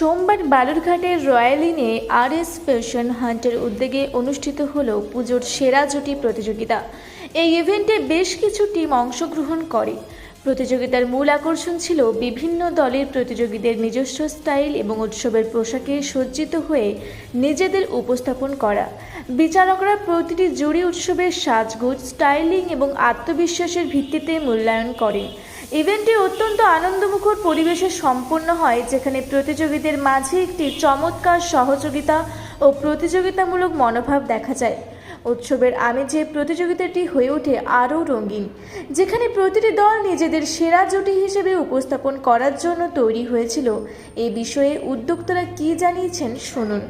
সোমবার বালুরঘাটের রয়্যাল ইনে আর S fashion হান্টের উদ্যোগে অনুষ্ঠিত হল পুজোর সেরা জুটি প্রতিযোগিতা। এই ইভেন্টে বেশ কিছু টিম অংশগ্রহণ করে। প্রতিযোগিতার মূল আকর্ষণ ছিল বিভিন্ন দলের প্রতিযোগীদের নিজস্ব স্টাইল এবং উৎসবের পোশাকে সজ্জিত হয়ে নিজেদের উপস্থাপন করা। বিচারকরা প্রতিটি জুড়ি উৎসবের সাজগোজ, স্টাইলিং এবং আত্মবিশ্বাসের ভিত্তিতে মূল্যায়ন করেন। ইভেন্টটি অত্যন্ত আনন্দমুখর পরিবেশে সম্পন্ন হয়, যেখানে প্রতিযোগীদের মাঝে একটি চমৎকার সহযোগিতা ও প্রতিযোগিতামূলক মনোভাব দেখা যায়। উৎসবের আমেজে প্রতিযোগিতাটি হয়ে ওঠে আরও রঙিন, যেখানে প্রতিটি দল নিজেদের সেরা জুটি হিসেবে উপস্থাপন করার জন্য তৈরি হয়েছিল। এ বিষয়ে উদ্যোক্তারা কী জানিয়েছেন, শুনুন।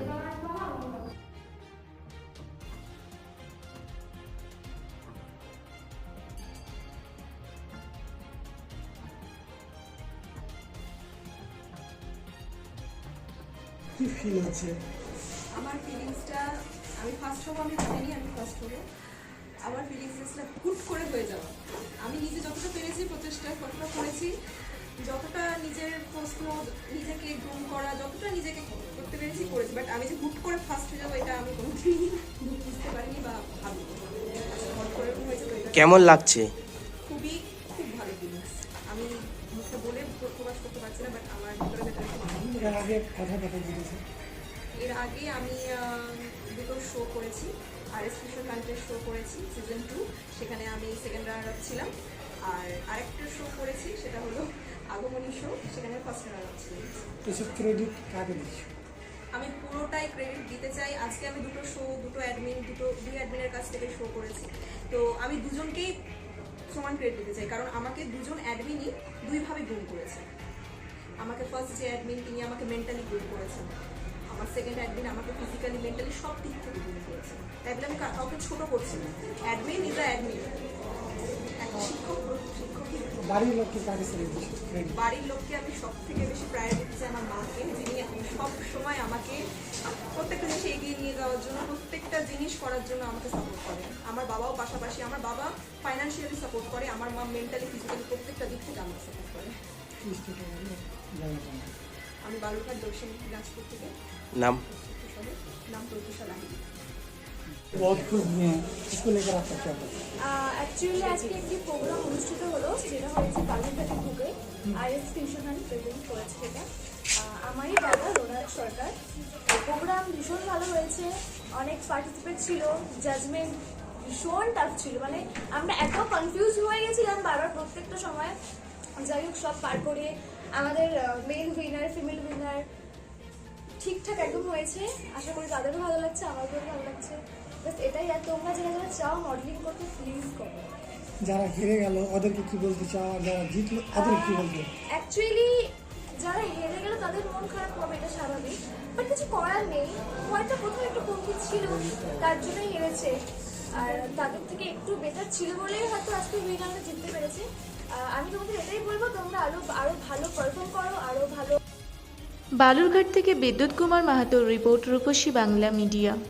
কি ফিল হচ্ছে আমার ফিলিংসটা আমি ফার্স্ট হব আমি জানি আমি ফার্স্ট হব। আমার ফিলিংসটা হুট করে হয়ে যাওয়া। আমি নিজে যতটা পেরেছি প্রচেষ্টা ততটা করেছি। যতটা নিজের প্রশ্ন নিজেকে গ্রুম করা যতটা নিজেকে করতে পেরেছি করেছি। বাট আমি যে হুট করে ফার্স্ট হয়ে যাব এটা আমি কোনোদিনই বুঝতে পারিনি বা ভাবি এটা। কেমন লাগছে? প্রকাশ করতে পারছি না বাট আমার ভিতরে ভেতরে খুব আনন্দ এর আগে কথা কথা বলেছে এর আগে আমি দুটো শো করেছি আর স্পেশাল কান্ট্রির শো করেছি সিজন টু সেখানে আমি সেকেন্ড রানার আপ ছিলাম। আর আরেকটা শো করেছি সেটা হলো আগমনী শো সেখানে ফার্স্ট রানার আপ ছিলাম। এসব ক্রেডিট কাকে দিচ্ছ আমি পুরোটাই ক্রেডিট দিতে চাই। আজকে আমি দুটো শো দুটো অ্যাডমিন দুটো দুই অ্যাডমিনের কাছ থেকে শো করেছি। তো আমি দুজনকেই সমান ক্রেডিট দিতে চাই কারণ আমাকে দুজন অ্যাডমিনই দুইভাবে গ্রুম করেছে। আমাকে ফার্স্ট যে অ্যাডমিন তিনি আমাকে মেন্টালি গ্রুম করেছেন। আমার সেকেন্ড অ্যাডমিন আমাকে ফিজিক্যালি মেন্টালি সব দিক থেকে গ্রুম করেছে। তাই বলে আমি কা- কাউকে ছোট করছি না। অ্যাডমিন ইজ অ্যাডমিন শিক্ষক বাড়ির লোককে আমি সব থেকে বেশি প্রায়োরিটি করার জন্য আমাকে সাপোর্ট করে। আমার বাবাও পাশাপাশি আমার বাবা ফাইন্যান্সিয়ালি সাপোর্ট করে আমার মা মেন্টালি ফিজিক্যালি প্রত্যেকটা দিক থেকে আমাকে সাপোর্ট করে। আমি বালুঘাট দক্ষিণ দিনাজপুর থেকে। নাম? নাম প্রত্যুষা লাহিনী অ্যাকচুয়ালি প্রোগ্রাম অনুষ্ঠিত হলো আইএস টিউশন আমারই বাবা রোনাথ সরকার। প্রোগ্রাম ভীষণ ভালো হয়েছে। অনেক পার্টিসিপেট ছিল জাজমেন্ট ভীষণ টাফ ছিল। মানে আমরা এত কনফিউজ হয়ে গেছিলাম বারবার প্রত্যেকটা সময়। যাই হোক সব পার করে আমাদের মেল উইনার ফিমেল উইনার ঠিকঠাক একদম হয়েছে। আশা করি তাদেরও ভালো লাগছে আমাদেরও ভালো লাগছে। বাস এটাই আর তোমরা যারা যারা চাও মডেলিং করতে প্লিজ করো। যারা হেরে গেল ওদেরকে কি বলতে চাও? যারা জিতলো ওদের কি বলতে অ্যাকচুয়ালি যারা হেরে গেল তাদের মন খারাপ হবে, এটা স্বাভাবিক। বাট কিছু করার নেই। হয়তো প্রথমে একটু কমতি ছিল, তার জন্যই হেরেছে। আর তাদের থেকে একটু বেটার ছিল বলেই হয়তো আজকে উইনারটা জিততে পেরেছে। আমি তোমাদের এটাই বলব, তোমরা আরও আরও ভালো পারফর্ম করো, আরও ভালো বালুরঘাট থেকে বিদ্যুৎ কুমার মাহাতোর রিপোর্ট রূপসী বাংলা মিডিয়া।